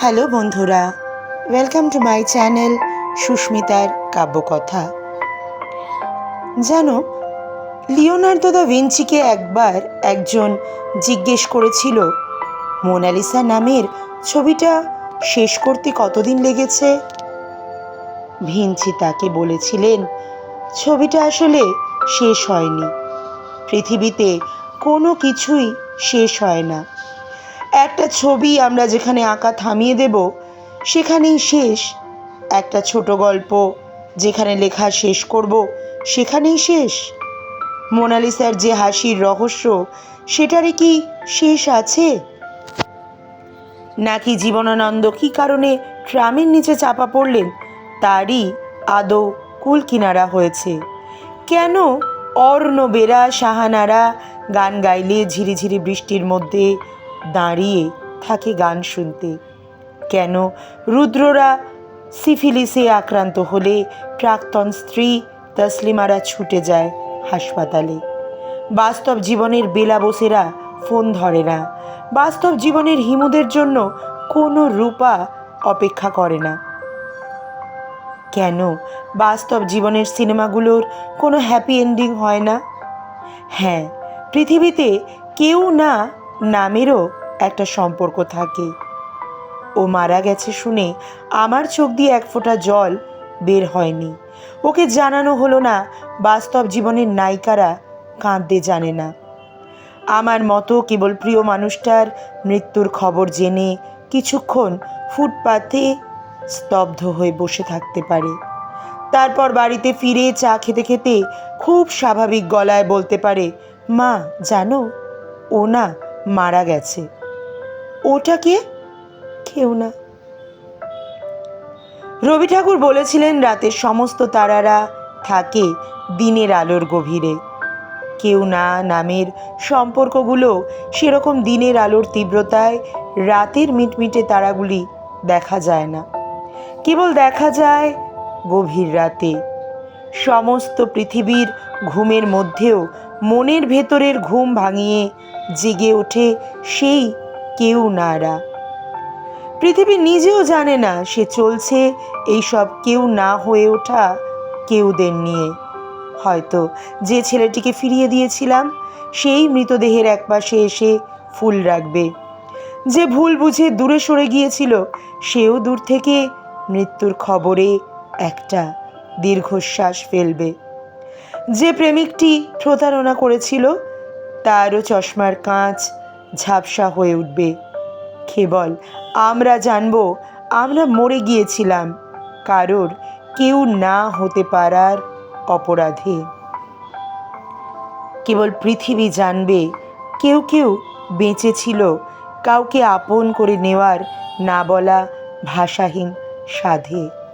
Hello বন্ধুরা welcome to my channel সুস্মিতার কাব্যকথা। জানো, লিওনার্দো দা ভিঞ্চিকে একবার একজন জিজ্ঞেস করেছিল, মোনালিসা নামের ছবিটা শেষ করতে কতদিন লেগেছে? ভিঞ্চি তাকে বলেছিলেন, ছবিটা আসলে শেষ হয়নি, পৃথিবীতে কোনো কিছুই শেষ হয় না। একটা ছবি আমরা যেখানে আঁকা থামিয়ে দেব, সেখানেই শেষ। একটা ছোট গল্প, যেখানে লেখা শেষ করব, সেখানেই শেষ। মোনালিসার যে হাসির রহস্য, সেটারই কি শেষ আছে? নাকি জীবনানন্দ কী কারণে ট্রামের নিচে চাপা পড়লেন, তারই আদৌ কুল কিনারা হয়েছে। কেন অর্ণবেরা, সাহানারা গান গাইলে ঝিরিঝিরি বৃষ্টির মধ্যে দাঁড়িয়ে থাকে গান শুনতে। কেন রুদ্ররা সিফিলিসে আক্রান্ত হলে প্রাক্তন স্ত্রী তসলিমারা ছুটে যায় হাসপাতালে। বাস্তব জীবনের বেলা বসেরা ফোন ধরে না। বাস্তব জীবনের হিমুদের জন্য কোনো রূপা অপেক্ষা করে না। কেন বাস্তব জীবনের সিনেমাগুলোর কোনো হ্যাপি এন্ডিং হয় না? হ্যাঁ পৃথিবীতে কেউ না নামেরও একটা সম্পর্ক থাকে। ও মারা গেছে শুনে আমার চোখ দিয়ে এক ফোঁটা জল বের হয়নি। ওকে জানানো হলো না, বাস্তব জীবনের নায়িকারা কাঁদতে জানে না। আমার মতো কেবল প্রিয় মানুষটার মৃত্যুর খবর জেনে কিছুক্ষণ ফুটপাথে স্তব্ধ হয়ে বসে থাকতে পারে। তারপর বাড়িতে ফিরে চা খেতে খেতে খুব স্বাভাবিক গলায় বলতে পারে, মা, জানো, ও না মারা গেছে। ওটা কে? কেউ না। রবি ঠাকুর বলেছিলেন রাতের সমস্ত তারারা থাকে দিনের আলোর গভীরে। কেউ না নামের সম্পর্কগুলো সেরকম দিনের আলোর তীব্রতায় রাতের মিটমিটে তারাগুলি দেখা যায় না। কেবল দেখা যায় গভীর রাতে। সমস্ত পৃথিবীর ঘুমের মধ্যেও মনের ভেতরের ঘুম ভাঙিয়ে জেগে ওঠে সেই কেউ নারা। পৃথিবী নিজেও জানে না সে চলছে এইসব কেউ না হয়ে ওঠা কেউদের নিয়ে। হয়তো যে ছেলেটিকে ফিরিয়ে দিয়েছিলাম, সেই মৃতদেহের একপাশে এসে ফুল রাখবে। যে ভুল বুঝে দূরে সরে গিয়েছিল, সেও দূর থেকে মৃত্যুর খবরে একটা দীর্ঘশ্বাস ফেলবে। যে প্রেমিকটি প্রতারণা করেছিল, তারও চশমার কাঁচ ঝাপসা হয়ে উঠবে। কেবল আমরা জানব, আমরা মরে গিয়েছিলাম, কারোর কেউ না হতে পারার অপরাধে। কেবল পৃথিবী জানবে, কেউ কেউ বেঁচে ছিল কাউকে আপন করে নেওয়ার না বলা ভাষাহীন সাধে।